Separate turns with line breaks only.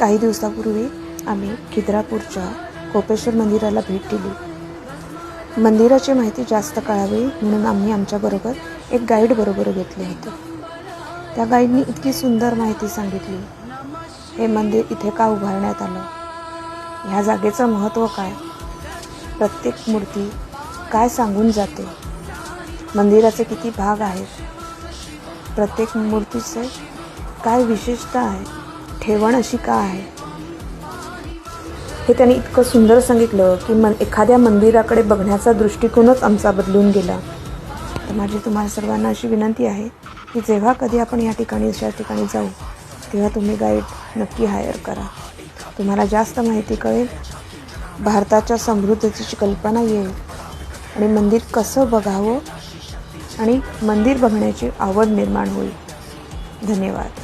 काही दिवसापूर्वी आम्ही खिद्रापूरच्या कोपेश्वर मंदिराला भेट दिली. मंदिराची माहिती जास्त कळावी म्हणून आम्ही आमच्याबरोबर एक गाईड बरोबर घेतले होते. त्या गाईडनी इतकी सुंदर माहिती सांगितली. हे मंदिर इथे का उभारण्यात आलं? ह्या जागेचं महत्त्व काय? प्रत्येक मूर्ती काय सांगून जाते? मंदिराचे किती भाग आहेत? प्रत्येक मूर्तीचे काय विशेषता आहे? ठेवण अशी का आहे हे त्यांनी इतकं सुंदर सांगितलं की मन एखाद्या मंदिराकडे बघण्याचा दृष्टिकोनच आमचा बदलून गेला. तर माझी तुम्हाला सर्वांना अशी विनंती आहे की जेव्हा कधी आपण या ठिकाणी अशा ठिकाणी जाऊ तेव्हा तुम्ही गाईड नक्की हायर करा. तुम्हाला जास्त माहिती कळेल भारताच्या समृद्धीची कल्पना येईल आणि मंदिर कसं बघावं आणि मंदिर बघण्याची आवड निर्माण होईल. धन्यवाद.